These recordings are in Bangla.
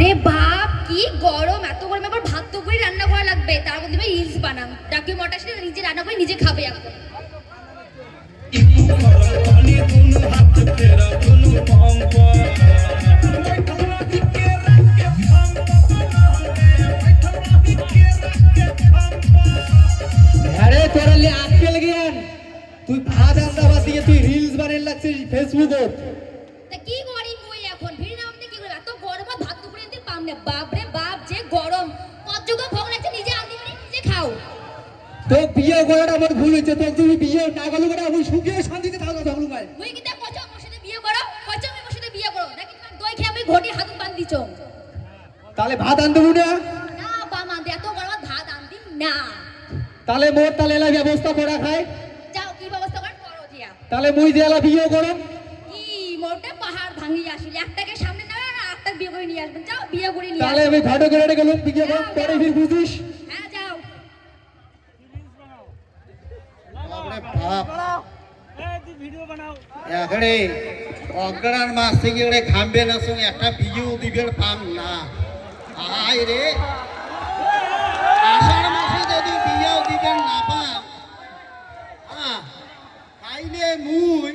রে বাপ কি গরম এত গরম এবার ভাত তো করে রান্না করা লাগবে। তার মধ্যে রিলস বানাম ডাকি মটার সাথে নিজে রান্না করে নিজে খাবে এখন। আরে তোরা লে আজকে লাগিয়ান তুই ভাত আন্দা বাদ দিয়ে তুই রিলস বানাই লাগছিস ফেসবুকত তা কি দিন বাপ যে গরম। কতযোগ্য ভোগ লাগছে নিজে নিজে খাও। তো বিয়ে করাটা আমার ভুল হয়েছে তো তুমি বিয়ে না গেল করে আমি সুখে শান্তিতে থাকো থাকলু ভাই মুই কিন্তু কচো আমার সাথে বিয়ে করো কচো আমার সাথে বিয়ে করো নাকি তোমার দই খেয়ে আমি ঘটি হাত বান্ধ দিছ। তাহলে ভাত আনতে না? না বা মানতে এত আর ভাত আনতি না। তাহলে মোর তাহলে এলা ব্যবস্থা করা খাই যাও কি ব্যবস্থা করেন করো দিয়া। তাহলে মুই যে এলা বিয়ে করো কি মোটে পাহাড় ভাঙি আসলে একটাকে করে নিয়ে আসবেন। যাও বিয়ে করে নিয়ে তাহলে আমি ঘাটো করে গেলাম বিয়ে কর পরে ফির বুঝিস। হ্যাঁ যাও। এখানে অগ্রাণ মাস থেকে ওরে খামবে না সঙ্গে একটা বিজু দিবের পাম না। আয় রে। আষাঢ় মাসে যদি বিয়েও দিবেন না পাম হ্যাঁ, মুই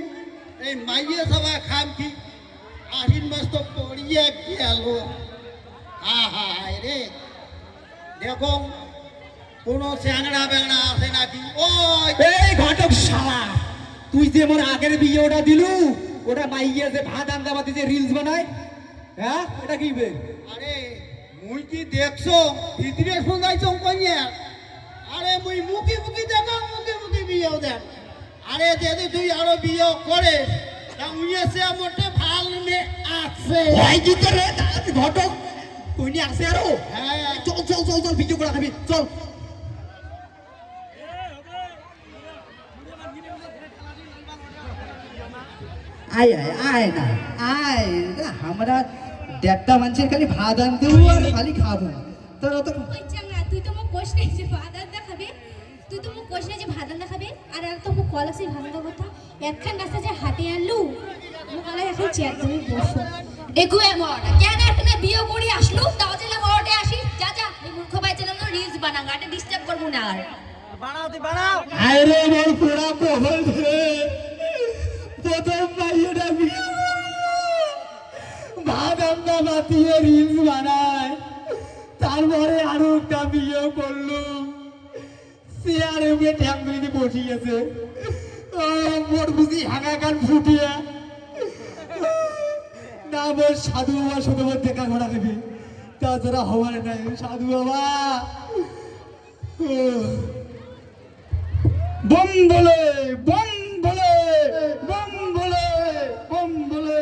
এই মাইয়ে সবাই খাম কি? আশ্বিন মাস তো পড়িয়ে গেল। হা হা হায় রে। দেখো কোনো চ্যাংড়া ব্যাংড়া আছে নাকি? ওই! এই ঘটক শালা তুই যে মোর আগের বিয়ে ওটা দিলু ওটা মাইয়ে যে ভাত আন্দা বাদ যে রিলস বানায় হ্যাঁ? এটা কি বে? আরে মুই কি দেখছ? ভিতরে শোনাইছ কইয়া আরে মুই মুখি মুখি দেখো মুখি মুখি বিয়েও দেখ। আরে যদি তুই আরও বিয়ে করে তা উইয়ে সে মোটে আছে। করে তাড়াতাড়ি ঘটক। আসে আরও? হ্যাঁ। চল চল চল চল ভিডিও করা খাবি চল। আয় আয় আয় না আয় না আমরা দেড়টা মানুষের খালি ভাত আনতে আর খালি খাব। তোর অত তুই তো মোক কোশ নাই যে ভাত আনতে খাবে। তুই তো মোক কোশ নাই যে ভাত আনতে খাবে। আর তো মোক কল আছে ভাঙা কথা। একখান রাস্তা যে হাতে আনলু। চেয়ার তুমি বসো। দেখু এমন কেন একটা বিয়ে করে আসলু? তাও দিলে মরটে আসি। যা যা এই মূর্খ ভাই চ্যানেল রিলস বানা গাটে ডিস্টার্ব করব না আর। আয় রে মোর পোড়া বহল রে প্রথম বিয়ে ভাত আন্দা মাতিয়ে রিলস বানায় তারপরে আরও একটা বিয়ে করল। চেয়ারে উঠে ঠ্যাঙ্গুলিতে বসিয়েছে। ও মোর বুঝি হাঙা কান ফুটিয়া। না মোর সাধু বাবা সাথে মোর দেখা ঘোরা দেবে তাছাড়া হওয়ার নাই, সাধু বাবা। বম বলে বম বলে বম বলে বম বলে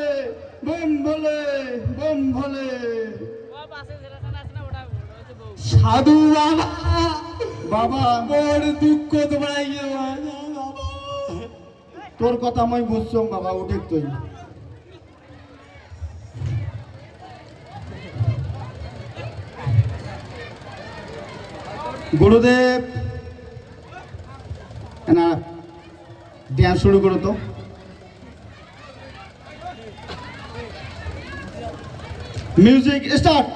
বম বলে বম বলে। সাধু বাবা বাবা মোর দুঃখ তোমার তোর কথা আমি বুঝছ বাবা উঠে তুই গুরুদেব। না ড্যান্স শুরু করো তো। Music start.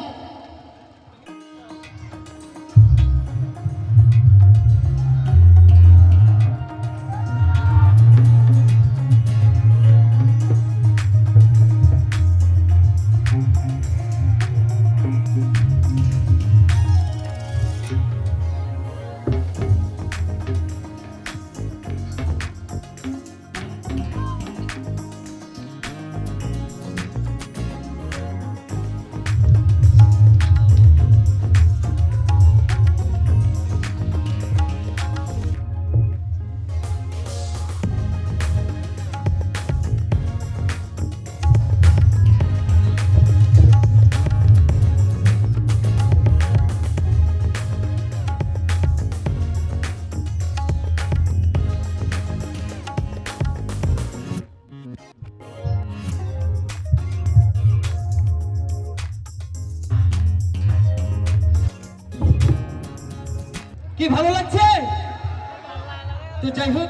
কি ভালো লাগছে? তো যাই হোক